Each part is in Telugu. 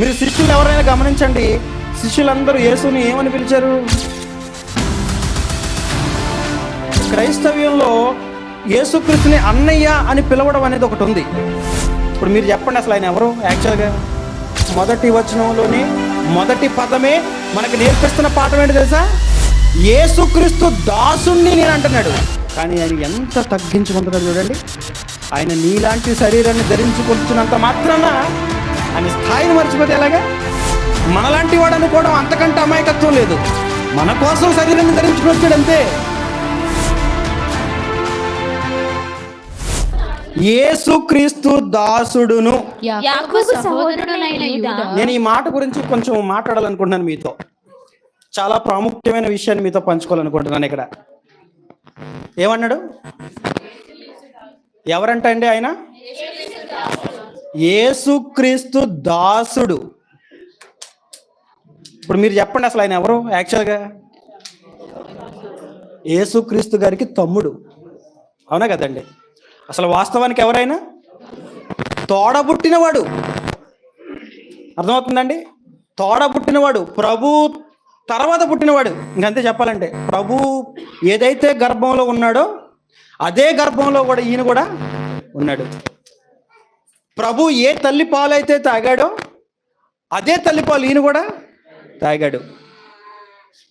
మీరు శిష్యులు ఎవరైనా గమనించండి. శిష్యులందరూ యేసుని ఏమని పిలిచారు? క్రైస్తవ్యంలో యేసుక్రీస్తుని అన్నయ్య అని పిలవడం అనేది ఒకటి ఉంది. ఇప్పుడు మీరు చెప్పండి అసలు ఆయన ఎవరు? యాక్చువల్గా మొదటి వచనంలోని మొదటి పదమే మనకు నేర్పిస్తున్న పాఠం ఏంటి తెలుసా? యేసుక్రీస్తు దాసుణ్ణి నేను అంటున్నాడు. కానీ ఆయన ఎంత తగ్గించుకుంటున్నాడు చూడండి. ఆయన నీలాంటి శరీరాన్ని ధరించుకుంటున్నంత మాత్రాన ఆయన స్థాయిని మర్చిపోతే ఎలాగా? మనలాంటి వాడు అనుకోవడం అంతకంటే అమాయకత్వం లేదు. మన కోసం శరీరాన్ని ధరించుకుని వచ్చాడు అంతే. యేసుక్రీస్తు దాసుడును. నేను ఈ మాట గురించి కొంచెం మాట్లాడాలనుకుంటున్నాను మీతో. చాలా ప్రాముఖ్యమైన విషయాన్ని మీతో పంచుకోవాలనుకుంటున్నాను ఇక్కడ. ఏమన్నాడు? ఎవరంట అండి ఆయన? ఏసుక్రీస్తు దాసుడు. ఇప్పుడు మీరు చెప్పండి అసలు ఆయన ఎవరు యాక్చువల్గా? ఏసుక్రీస్తు గారికి తమ్ముడు. అవునా కదండి? అసలు వాస్తవానికి ఎవరైనా? తోడబుట్టినవాడు. అర్థమవుతుందండి? తోడ పుట్టినవాడు ప్రభు తర్వాత పుట్టినవాడు. ఇంకంతే చెప్పాలంటే ప్రభు ఏదైతే గర్భంలో ఉన్నాడో అదే గర్భంలో కూడా ఈయన కూడా ఉన్నాడు. ప్రభు ఏ తల్లి పాలైతే అయితే తాగాడో అదే తల్లి పాలు ఈయన కూడా తాగాడు.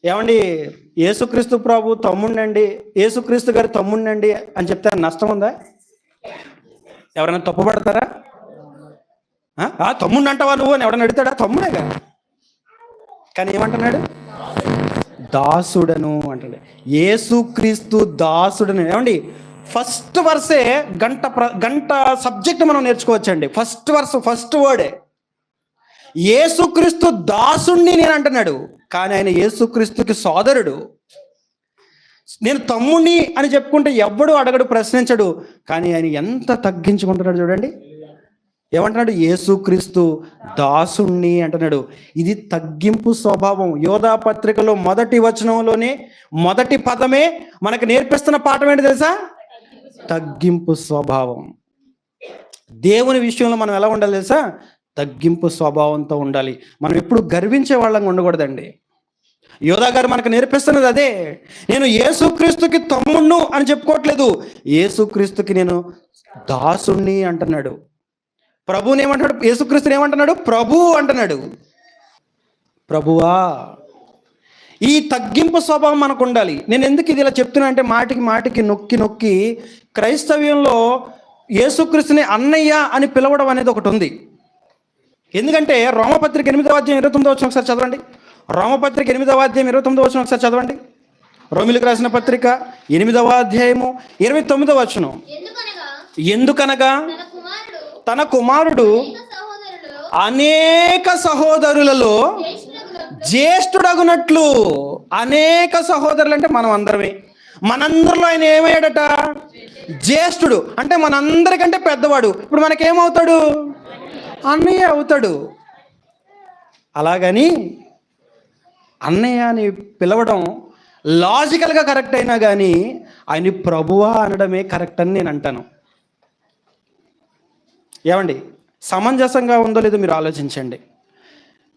ఏమండి? యేసుక్రీస్తు ప్రభు తమ్ముండండి. యేసుక్రీస్తు గారి తమ్ముండండి అని చెప్తే నష్టం ఉందా? ఎవరైనా తప్పుపడతారా ఆ? తమ్ముడు అంటావా నువ్వు అని ఎవడన్నా అడుగుతాడా? కదా కానీ ఏమంటున్నాడు? దాసుడను అంటాడు యేసుక్రీస్తు దాసుడను. ఏమండి? ఫస్ట్ వర్సే గంట ప్ర గంట సబ్జెక్ట్ మనం నేర్చుకోవచ్చండి. ఫస్ట్ వర్స్ ఫస్ట్ వర్డే. యేసుక్రీస్తు దాసుణ్ణి నేను అంటున్నాడు. కానీ ఆయన యేసుక్రీస్తుకి సోదరుడు. నేను తమ్ముణ్ణి అని చెప్పుకుంటే ఎవ్వడు అడగడు ప్రశ్నించడు. కానీ ఆయన ఎంత తగ్గించుకుంటున్నాడు చూడండి. ఏమంటున్నాడు? యేసుక్రీస్తు దాసుణ్ణి అంటున్నాడు. ఇది తగ్గింపు స్వభావం. యోధా పత్రికలో మొదటి వచనంలోనే మొదటి పదమే మనకు నేర్పిస్తున్న పాఠం ఏంటి తెలుసా? తగ్గింపు స్వభావం. దేవుని విషయంలో మనం ఎలా ఉండాలి తెలుసా? తగ్గింపు స్వభావంతో ఉండాలి. మనం ఎప్పుడు గర్వించే వాళ్ళంగా ఉండకూడదండి. యోధా గారు మనకు నేర్పిస్తున్నది అదే. నేను యేసుక్రీస్తుకి తమ్ముణ్ణు అని చెప్పుకోవట్లేదు. యేసుక్రీస్తుకి నేను దాసుణ్ణి అంటున్నాడు. ప్రభుని ఏమంటాడు? యేసుక్రీస్తుని ఏమంటున్నాడు? ప్రభు అంటున్నాడు. ప్రభువా ఈ తగ్గింపు స్వభావం మనకు ఉండాలి నేను ఎందుకు ఇది ఇలా చెప్తున్నా అంటే మాటికి మాటికి నొక్కి నొక్కి క్రైస్తవ్యంలో యేసుక్రీస్తుని అన్నయ్య అని పిలవడం అనేది ఒకటి ఉంది. ఎందుకంటే రోమపత్రిక ఎనిమిదవ అధ్యాయం ఇరవై తొమ్మిదో వచ్చిన ఒకసారి చదవండి. రోమపత్రిక ఎనిమిదవ అధ్యాయం ఇరవై తొమ్మిదో వచ్చిన ఒకసారి చదవండి. రోమిలకు రాసిన పత్రిక ఎనిమిదవ అధ్యాయము ఇరవై తొమ్మిదవ వచనం. ఎందుకనగా? తన కుమారుడు అనేక సహోదరులలో జ్యేష్ఠుడగునట్లు అనేక సహోదరులు అంటే మనం అందరమే మనందరిలో ఆయన ఏమయ్యాడట? జ్యేష్ఠుడు. అంటే మనందరికంటే పెద్దవాడు. ఇప్పుడు మనకేమవుతాడు? అన్నయ్య అవుతాడు. అలాగని అన్నయ్య అని పిలవడం లాజికల్గా కరెక్ట్ అయినా కానీ ఆయన ప్రభువా అనడమే కరెక్ట్ అని నేను అంటాను. ఏమండి? సమంజసంగా ఉందో లేదో మీరు ఆలోచించండి.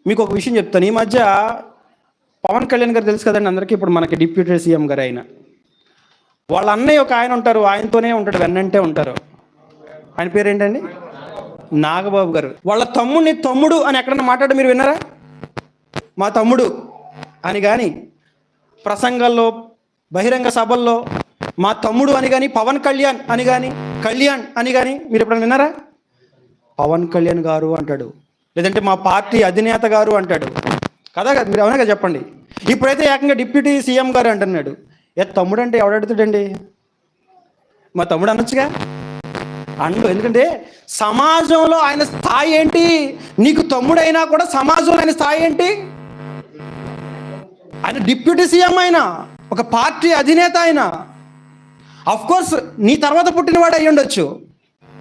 మీకు ఒక విషయం చెప్తాను. ఈ మధ్య పవన్ కళ్యాణ్ గారు తెలుసు కదండి అందరికీ ఇప్పుడు మనకి డిప్యూటీ సీఎం గారు ఆయన వాళ్ళ అన్నయ్య ఒక ఆయన ఉంటారు ఆయనతోనే ఉంటాడు వెన్నంటే ఉంటారు. ఆయన పేరు ఏంటండి నాగబాబు గారు. వాళ్ళ తమ్ముడిని తమ్ముడు అని ఎక్కడన్నా మాట్లాడు మీరు విన్నారా? మా తమ్ముడు అని కానీ ప్రసంగాల్లో బహిరంగ సభల్లో మా తమ్ముడు అని కానీ పవన్ కళ్యాణ్ అని కానీ కళ్యాణ్ అని కానీ మీరు ఎప్పుడైనా విన్నారా? పవన్ కళ్యాణ్ గారు అంటాడు లేదంటే మా పార్టీ అధినేత గారు అంటాడు. కదా కదా మీరు అవునా కదా చెప్పండి. ఇప్పుడైతే ఏకంగా డిప్యూటీ సీఎం గారు అంటున్నాడు. ఏ తమ్ముడు అంటే ఎవడు మా తమ్ముడు అనొచ్చుగా? అండు ఎందుకంటే సమాజంలో ఆయన స్థాయి ఏంటి? నీకు తమ్ముడైనా కూడా సమాజంలో ఆయన స్థాయి ఏంటి? ఆయన డిప్యూటీ సీఎం అయినా ఒక పార్టీ అధినేత అయినా అఫ్ కోర్స్ నీ తర్వాత పుట్టినవాడు అయ్యుండొచ్చు. ఉండొచ్చు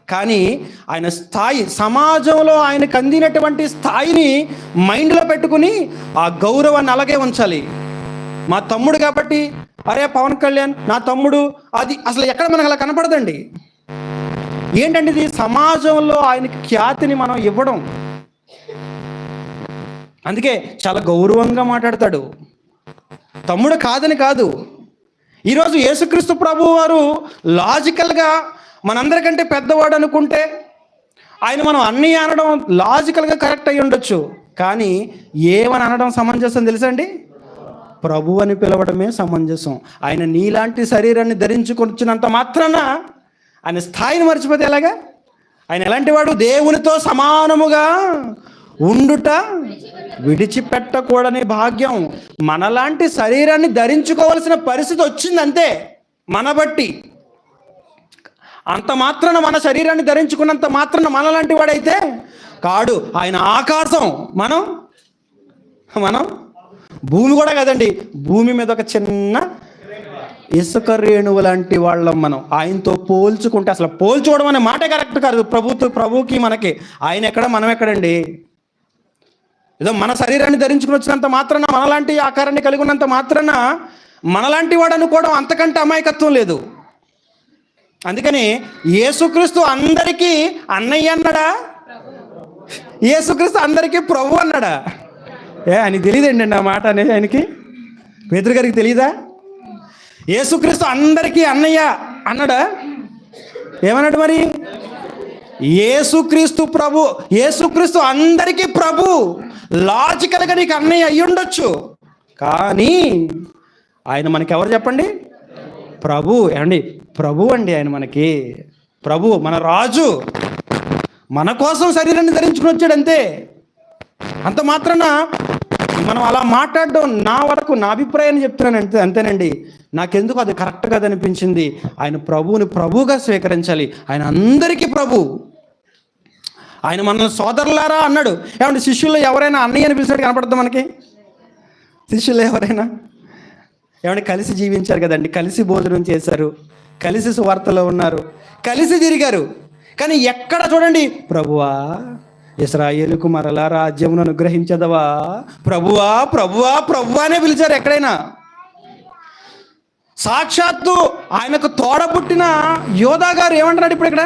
కానీ ఆయన స్థాయి సమాజంలో ఆయనకు అందినటువంటి స్థాయిని మైండ్లో పెట్టుకుని ఆ గౌరవాన్ని అలాగే ఉంచాలి. మా తమ్ముడు కాబట్టి అరే పవన్ కళ్యాణ్ నా తమ్ముడు అది అసలు ఎక్కడ మనకు అలా కనపడదండి. ఏంటంటే ఇది? సమాజంలో ఆయనకి ఖ్యాతిని మనం ఇవ్వడం. అందుకే చాలా గౌరవంగా మాట్లాడతాడు. తమ్ముడు కాదని కాదు. ఈరోజు యేసుక్రీస్తు ప్రభు వారు లాజికల్గా మనందరికంటే పెద్దవాడు అనుకుంటే ఆయన మనం అన్నీ అనడం లాజికల్గా కరెక్ట్ అయి ఉండొచ్చు. కానీ ఏమని అనడం సమంజసం తెలుసా అండి? ప్రభు అని పిలవడమే సమంజసం. ఆయన నీలాంటి శరీరాన్ని ధరించుకొచ్చినంత మాత్రాన ఆయన స్థాయిని మర్చిపోతే ఎలాగా? ఆయన ఎలాంటి వాడు దేవునితో సమానముగా ఉండుట విడిచిపెట్టకూడని భాగ్యం. మనలాంటి శరీరాన్ని ధరించుకోవాల్సిన పరిస్థితి వచ్చిందంతే. మన బట్టి. అంత మాత్రాన మన శరీరాన్ని ధరించుకున్నంత మాత్రాన మనలాంటి వాడైతే కాడు. ఆయన ఆకాశం. మనం? మనం? భూమి కూడా కదండి. భూమి మీద ఒక చిన్న ఇసుక రేణువు లాంటి వాళ్ళం మనం. ఆయనతో పోల్చుకుంటే అసలు పోల్చుకోవడం అనే మాటే కరెక్ట్ కాదు. ప్రభుత్వ ప్రభుకి మనకి. ఆయన ఎక్కడ? మనం ఎక్కడండి? ఏదో మన శరీరాన్ని ధరించుకుని వచ్చినంత మాత్రాన మనలాంటి ఆకారాన్ని కలిగి ఉన్నంత మాత్రాన మనలాంటి వాడు అనుకోవడం అంతకంటే అమాయకత్వం లేదు. అందుకని యేసుక్రీస్తు అందరికీ అన్నయ్య అన్నాడా? యేసుక్రీస్తు అందరికీ ప్రభు అన్నాడా? ఏ ఆయన తెలియదండి ఆ మాట అనేది ఆయనకి. పేదరు గారికి తెలియదా? యేసుక్రీస్తు అందరికీ అన్నయ్య అన్నాడా? ఏమన్నాడు మరి? యేసుక్రీస్తు ప్రభు యేసుక్రీస్తు అందరికీ ప్రభు. లాజికల్గా నీకు అన్నయ్య అయ్యి ఉండొచ్చు. కానీ ఆయన మనకెవరు చెప్పండి? ప్రభు. ఏమండి? ప్రభు అండి ఆయన మనకి. ప్రభు మన రాజు. మన కోసం శరీరాన్ని ధరించుకుని వచ్చాడు అంతే. అంత మాత్రాన మనం అలా మాట్లాడడం నా వరకు నా అభిప్రాయాన్ని చెప్తున్నాను అంతే అంతేనండి. నాకెందుకు అది కరెక్ట్ కాదు అనిపించింది ఆయన ప్రభువుని ప్రభువుగా స్వీకరించాలి. ఆయన అందరికీ ప్రభు. ఆయన మనల్ని సోదరులారా అన్నాడు. ఏమంటే శిష్యుల్లో ఎవరైనా అన్నయ్య అని పిలిచినట్టు కనపడుతుంది మనకి? శిష్యులు ఎవరైనా? ఏమంటే కలిసి జీవించారు కదండి. కలిసి భోజనం చేశారు. కలిసి సువార్తలో ఉన్నారు. కలిసి తిరిగారు. కానీ ఎక్కడ చూడండి? ప్రభువా ఇస్రాయేలుకు మరలా రాజ్యమును అనుగ్రహించదవా? ప్రభువా ప్రభువా ప్రభువా అనే పిలిచారు ఎక్కడైనా? సాక్షాత్తు ఆయనకు తోడబుట్టిన యోధా గారు ఏమంటున్నాడు ఇప్పుడు ఇక్కడ?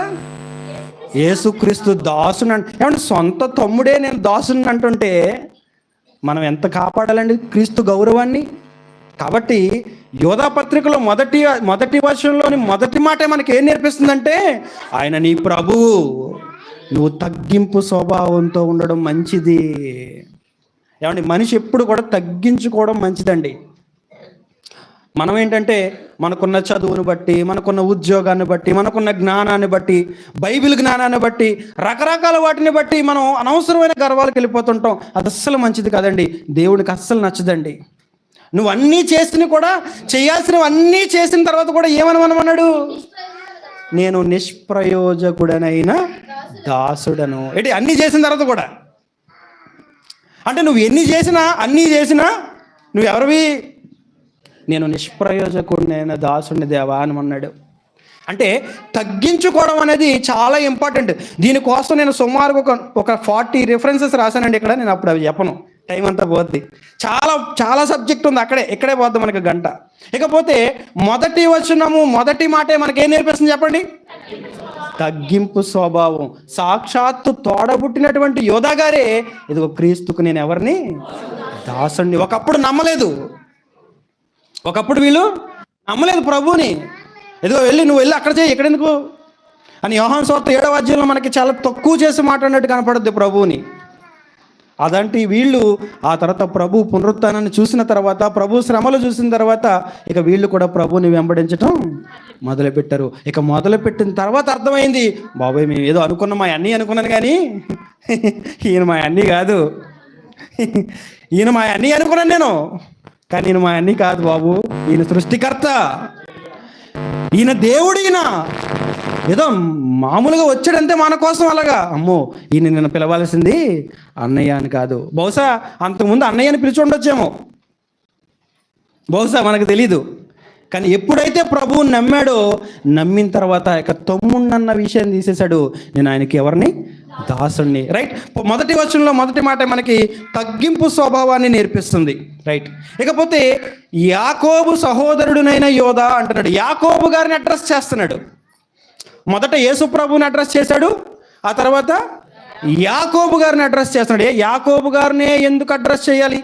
యేసుక్రీస్తు దాసుని అంట ఏమంటే సొంత తమ్ముడే నేను దాసుని అంటుంటే మనం ఎంత కాపాడాలండి క్రీస్తు గౌరవాన్ని? కాబట్టి యోధా పత్రికలో మొదటి మొదటి వర్షంలోని మొదటి మాట మనకి ఏం నేర్పిస్తుందంటే ఆయన నీ ప్రభు నువ్వు తగ్గింపు స్వభావంతో ఉండడం మంచిది. ఏమండి మనిషి ఎప్పుడు కూడా తగ్గించుకోవడం మంచిదండి. మనం ఏంటంటే మనకున్న చదువును బట్టి మనకున్న ఉద్యోగాన్ని బట్టి మనకున్న జ్ఞానాన్ని బట్టి బైబిల్ జ్ఞానాన్ని బట్టి రకరకాల వాటిని బట్టి మనం అనవసరమైన గర్వాలకు వెళ్ళిపోతుంటాం. అది అస్సలు మంచిది కాదండి. దేవుడికి అస్సలు నచ్చదండి. నువ్వు అన్నీ చేసిన కూడా చేయాల్సినవన్నీ చేసిన తర్వాత కూడా ఏమనమనమన్నాడు? నేను నిష్ప్రయోజకుడనైన దాసుడను. ఏంటి అన్నీ చేసిన తర్వాత కూడా? అంటే నువ్వు ఎన్ని చేసినా అన్నీ చేసినా నువ్వు ఎవరివి నేను నిష్ప్రయోజకుడినైన దాసుని దేవా అని అన్నాడు అంటే తగ్గించుకోవడం అనేది చాలా ఇంపార్టెంట్ దీనికోసం నేను సుమారుగా ఒక ఒక ఫార్టీ రిఫరెన్సెస్ రాశానండి ఇక్కడ నేను అప్పుడు అవి చెప్పను. టైం అంతా పోద్ది. చాలా చాలా సబ్జెక్ట్ ఉంది అక్కడే ఇక్కడే పోద్ది మనకి గంట. ఇకపోతే మొదటి వచనము మొదటి మాటే మనకి ఏం నేర్పిస్తుంది చెప్పండి? తగ్గింపు స్వభావం. సాక్షాత్తు తోడబుట్టినటువంటి యోధా గారే ఇదిగో క్రీస్తుకు నేను ఎవరిని? దాసుని ఒకప్పుడు నమ్మలేదు. ఒకప్పుడు వీళ్ళు నమ్మలేదు ప్రభువుని. ఏదో వెళ్ళి నువ్వు వెళ్ళి అక్కడ చేయి ఎక్కడెందుకు అని యోహాన్ సోత్త ఏడవ అధ్యాయంలో మనకి చాలా తక్కువ చేసి మాట్లాడినట్టు కనపడుద్ది ప్రభువుని. అదంటే వీళ్ళు ఆ తర్వాత ప్రభు పునరుత్నాన్ని చూసిన తర్వాత ప్రభు శ్రమలు చూసిన తర్వాత ఇక వీళ్ళు కూడా ప్రభుని వెంబడించటం మొదలుపెట్టారు. ఇక మొదలుపెట్టిన తర్వాత అర్థమైంది బాబాయ్ మేము ఏదో అనుకున్నాం మా అన్నీ అనుకున్నాను కానీ ఈయన మా అన్నీ కాదు. ఈయన మా అన్నీ అనుకున్నాను నేను కానీ ఈయన మా అన్నీ కాదు బాబు. ఈయన సృష్టికర్త. ఈయన దేవుడు ఈయన ఏదో మామూలుగా వచ్చాడంతే మన కోసం అలాగా. అమ్మో ఈయన నిన్ను పిలవాల్సింది అన్నయ్య అని కాదు. బహుశా అంతకుముందు అన్నయ్యని పిలిచి ఉండొచ్చేమో. బహుశా మనకు తెలీదు. కానీ ఎప్పుడైతే ప్రభువు నమ్మాడో నమ్మిన తర్వాత ఇక తమ్ముణ్ణన్న విషయాన్ని తీసేశాడు. నేను ఆయనకి ఎవరిని? దాసుణ్ణి. రైట్ మొదటి వచనంలో మొదటి మాట మనకి తగ్గింపు స్వభావాన్ని నేర్పిస్తుంది. రైట్ ఇకపోతే యాకోబు సహోదరుడునైన యోధ అంటున్నాడు. యాకోబు గారిని అడ్రస్ చేస్తున్నాడు. మొదట యేసు ప్రభుని అడ్రస్ చేశాడు. ఆ తర్వాత యాకోబు గారిని అడ్రస్ చేస్తున్నాడు. ఏ యాకోబు గారినే ఎందుకు అడ్రస్ చేయాలి?